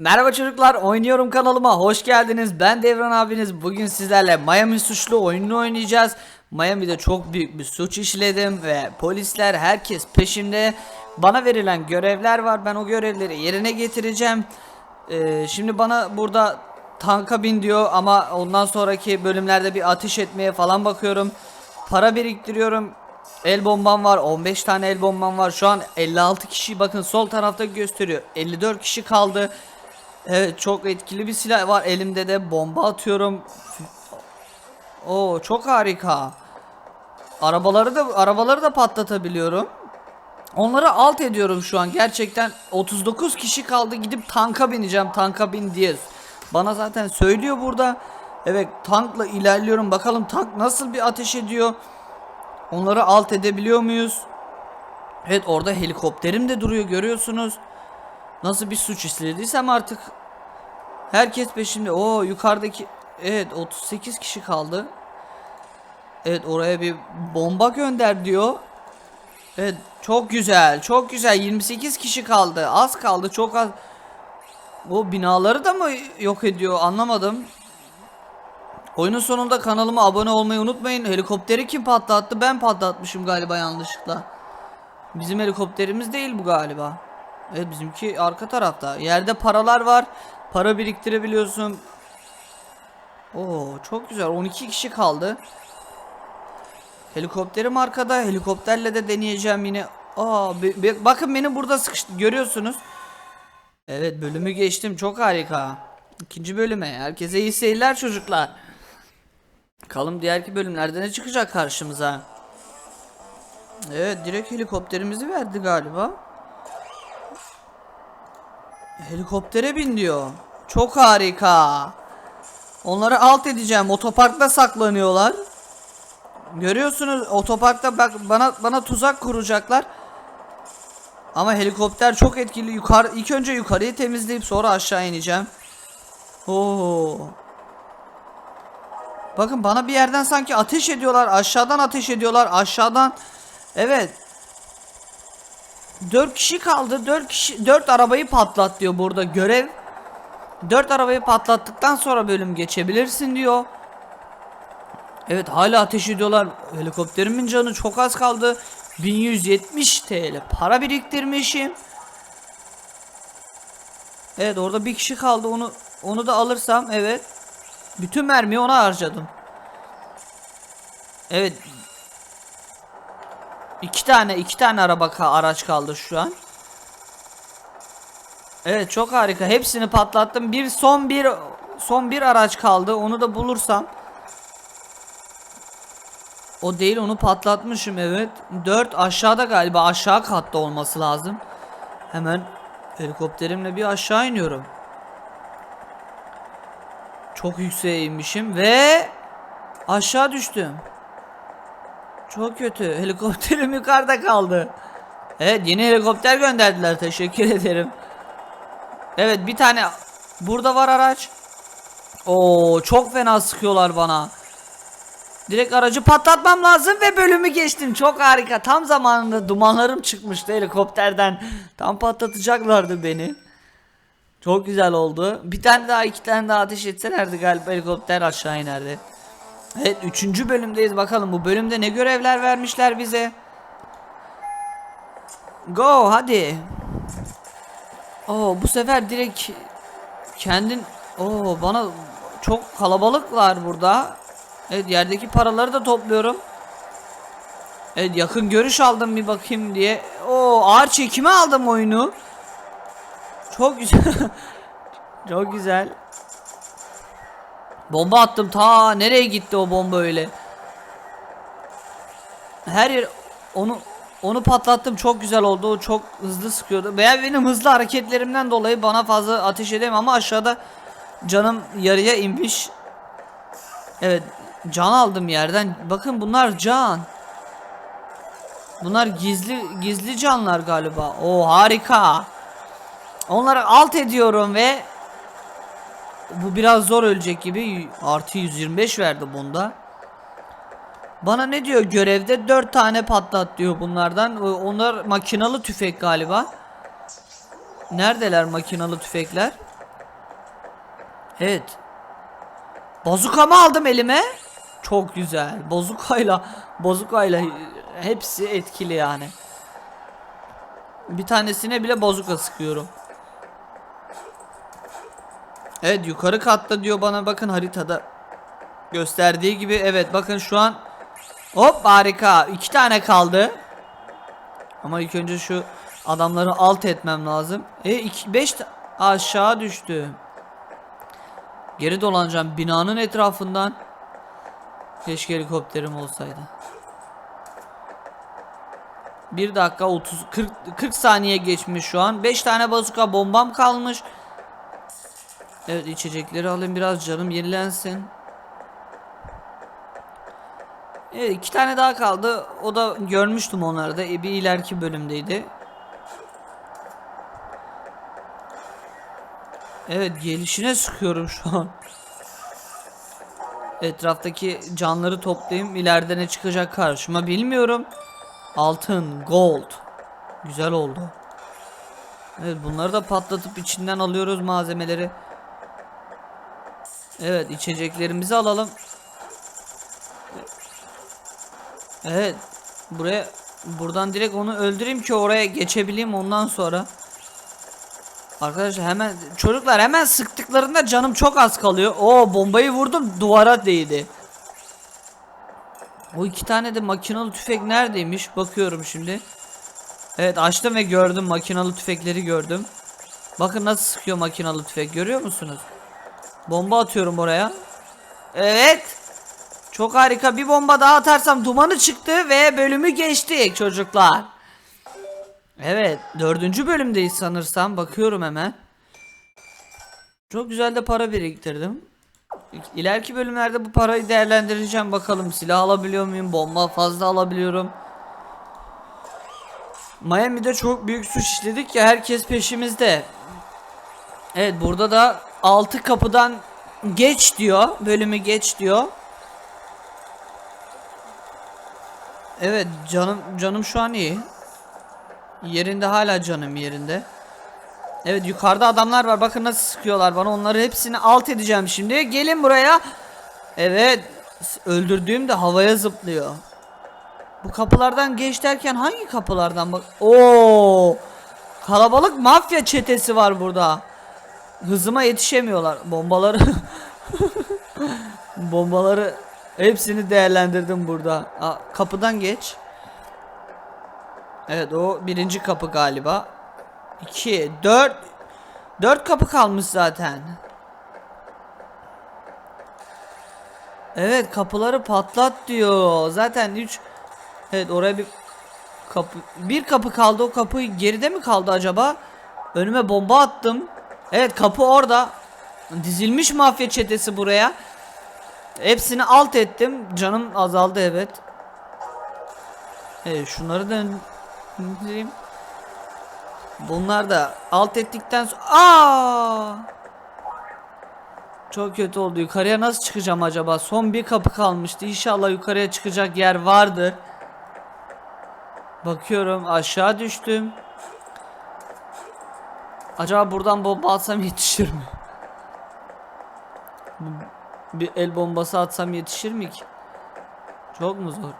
Merhaba çocuklar, oynuyorum kanalıma hoş geldiniz. Ben Devran abiniz. Bugün sizlerle Miami suçlu oyununu oynayacağız. Miami'de çok büyük bir suç işledim ve polisler herkes peşimde. Bana verilen görevler var. Ben o görevleri yerine getireceğim. Ee, şimdi bana burada tanka bin diyor ama ondan sonraki bölümlerde bir ateş etmeye falan bakıyorum. Para biriktiriyorum. El bombam var. 15 tane el bombam var. Şu an 56 kişi bakın sol tarafta gösteriyor. 54 kişi kaldı. Evet çok etkili bir silah var. Elimde de bomba atıyorum. Oo çok harika. Arabaları da arabaları da patlatabiliyorum. Onları alt ediyorum şu an. Gerçekten 39 kişi kaldı. Gidip tanka bineceğim. Tanka bin diye. Bana zaten söylüyor burada. Evet tankla ilerliyorum. Bakalım tank nasıl bir ateş ediyor. Onları alt edebiliyor muyuz? Evet orada helikopterim de duruyor görüyorsunuz. Nasıl bir suç işlediysem artık herkes peşimde. O yukarıdaki evet 38 kişi kaldı. Evet oraya bir bomba gönder diyor. Evet çok güzel çok güzel 28 kişi kaldı az kaldı çok az. O binaları da mı yok ediyor anlamadım. Oyunun sonunda kanalıma abone olmayı unutmayın. Helikopteri kim patlattı? Ben patlatmışım galiba yanlışlıkla. Bizim helikopterimiz değil bu galiba. Evet bizimki arka tarafta. Yerde paralar var. Para biriktirebiliyorsun. Oo çok güzel. 12 kişi kaldı. Helikopterim arkada. Helikopterle de deneyeceğim yine. Aa be- be- bakın beni burada sıkıştı. Görüyorsunuz. Evet bölümü geçtim. Çok harika. İkinci bölüme. Herkese iyi seyirler çocuklar. Bakalım diğerki bölümlerde ne çıkacak karşımıza. Evet direkt helikopterimizi verdi galiba. Helikoptere bin diyor. Çok harika. Onları alt edeceğim. Otoparkta saklanıyorlar. Görüyorsunuz otoparkta bak bana bana tuzak kuracaklar. Ama helikopter çok etkili. Yukarı ilk önce yukarıyı temizleyip sonra aşağı ineceğim. Oo. Bakın bana bir yerden sanki ateş ediyorlar. Aşağıdan ateş ediyorlar. Aşağıdan. Evet. 4 kişi kaldı. 4 kişi 4 arabayı patlat diyor burada görev. 4 arabayı patlattıktan sonra bölüm geçebilirsin diyor. Evet hala ateş ediyorlar. Helikopterimin canı çok az kaldı. 1170 TL para biriktirmişim. Evet orada bir kişi kaldı. Onu onu da alırsam evet. Bütün mermiyi ona harcadım. Evet. Tane iki tane araba araç kaldı şu an. Evet çok harika. Hepsini patlattım. Bir son bir son bir araç kaldı. Onu da bulursam. O değil onu patlatmışım evet. 4 aşağıda galiba aşağı katta olması lazım. Hemen helikopterimle bir aşağı iniyorum. Çok yükseğe inmişim ve aşağı düştüm. Çok kötü. Helikopterim yukarıda kaldı. Evet yeni helikopter gönderdiler. Teşekkür ederim. Evet bir tane burada var araç. Oo çok fena sıkıyorlar bana. Direkt aracı patlatmam lazım ve bölümü geçtim. Çok harika. Tam zamanında dumanlarım çıkmıştı helikopterden. Tam patlatacaklardı beni. Çok güzel oldu. Bir tane daha iki tane daha ateş etselerdi galiba helikopter aşağı inerdi. Evet üçüncü bölümdeyiz bakalım bu bölümde ne görevler vermişler bize. Go hadi. Oo bu sefer direkt kendin Oo bana çok kalabalıklar burada. Evet yerdeki paraları da topluyorum. Evet yakın görüş aldım bir bakayım diye. Oo ağır çekimi aldım oyunu. Çok güzel. Çok güzel. Bomba attım ta nereye gitti o bomba öyle? Her yer onu onu patlattım çok güzel oldu. O çok hızlı sıkıyordu. Veya benim hızlı hareketlerimden dolayı bana fazla ateş edemem ama aşağıda canım yarıya inmiş. Evet can aldım yerden. Bakın bunlar can. Bunlar gizli gizli canlar galiba. O harika. Onları alt ediyorum ve bu biraz zor ölecek gibi. Artı 125 verdi bunda. Bana ne diyor görevde 4 tane patlat diyor bunlardan. Onlar makinalı tüfek galiba. Neredeler makinalı tüfekler? Evet. Bazukamı aldım elime. Çok güzel. Bozukayla bozukayla hepsi etkili yani. Bir tanesine bile bazuka sıkıyorum. Evet yukarı katta diyor bana bakın haritada gösterdiği gibi evet bakın şu an hop harika iki tane kaldı. Ama ilk önce şu adamları alt etmem lazım. E 2 5 aşağı düştü. Geri dolanacağım binanın etrafından. Keşke helikopterim olsaydı. 1 dakika 30 40 40 saniye geçmiş şu an. 5 tane bazuka bombam kalmış. Evet içecekleri alayım biraz canım yenilensin. Evet iki tane daha kaldı. O da görmüştüm onları da. E, bir ileriki bölümdeydi. Evet gelişine sıkıyorum şu an. Etraftaki canları toplayayım. İleride ne çıkacak karşıma bilmiyorum. Altın, gold. Güzel oldu. Evet bunları da patlatıp içinden alıyoruz malzemeleri. Evet içeceklerimizi alalım. Evet. Buraya buradan direkt onu öldüreyim ki oraya geçebileyim ondan sonra. Arkadaşlar hemen çocuklar hemen sıktıklarında canım çok az kalıyor. Oo bombayı vurdum duvara değdi. O iki tane de makinalı tüfek neredeymiş? Bakıyorum şimdi. Evet açtım ve gördüm makinalı tüfekleri gördüm. Bakın nasıl sıkıyor makinalı tüfek görüyor musunuz? Bomba atıyorum oraya. Evet. Çok harika bir bomba daha atarsam dumanı çıktı ve bölümü geçtik çocuklar. Evet dördüncü bölümdeyiz sanırsam bakıyorum hemen. Çok güzel de para biriktirdim. İleriki bölümlerde bu parayı değerlendireceğim bakalım silah alabiliyor muyum bomba fazla alabiliyorum. Miami'de çok büyük suç işledik ya herkes peşimizde. Evet burada da altı kapıdan geç diyor bölümü geç diyor. Evet canım canım şu an iyi. Yerinde hala canım yerinde. Evet yukarıda adamlar var. Bakın nasıl sıkıyorlar bana. Onları hepsini alt edeceğim şimdi. Gelin buraya. Evet. Öldürdüğüm de havaya zıplıyor. Bu kapılardan geç derken hangi kapılardan bak? Oo! Kalabalık mafya çetesi var burada. Hızıma yetişemiyorlar. Bombaları Bombaları hepsini değerlendirdim burada. Aa, kapıdan geç. Evet o birinci kapı galiba. 2 4 4 kapı kalmış zaten. Evet kapıları patlat diyor. Zaten 3 Evet oraya bir kapı bir kapı kaldı. O kapı geride mi kaldı acaba? Önüme bomba attım. Evet kapı orada. Dizilmiş mafya çetesi buraya. Hepsini alt ettim. Canım azaldı evet. Evet şunları da indireyim. Bunlar da alt ettikten sonra Aa! Çok kötü oldu. Yukarıya nasıl çıkacağım acaba? Son bir kapı kalmıştı. İnşallah yukarıya çıkacak yer vardır. Bakıyorum aşağı düştüm. Acaba buradan bomba atsam yetişir mi? Bir el bombası atsam yetişir mi ki? Çok mu zor?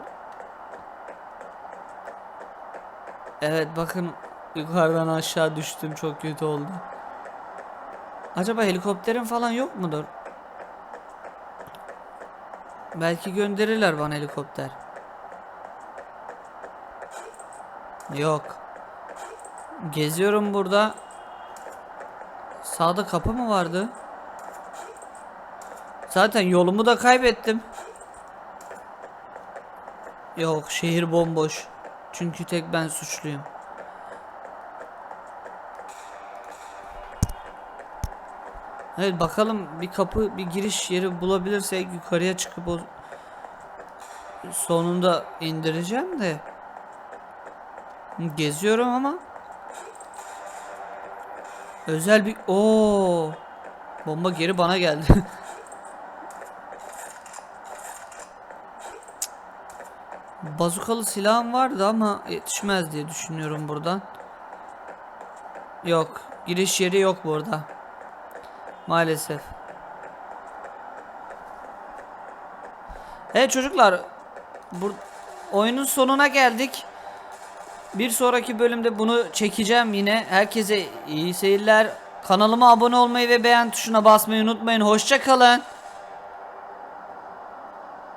Evet bakın yukarıdan aşağı düştüm çok kötü oldu. Acaba helikopterin falan yok mudur? Belki gönderirler bana helikopter. Yok. Geziyorum burada. Sağda kapı mı vardı? Zaten yolumu da kaybettim. Yok şehir bomboş. Çünkü tek ben suçluyum. Evet bakalım bir kapı bir giriş yeri bulabilirsek yukarıya çıkıp o sonunda indireceğim de geziyorum ama Özel bir... o Bomba geri bana geldi. Bazukalı silahım vardı ama yetişmez diye düşünüyorum buradan. Yok. Giriş yeri yok burada. Maalesef. Evet çocuklar. Bu oyunun sonuna geldik. Bir sonraki bölümde bunu çekeceğim yine. Herkese iyi seyirler. Kanalıma abone olmayı ve beğen tuşuna basmayı unutmayın. Hoşça kalın.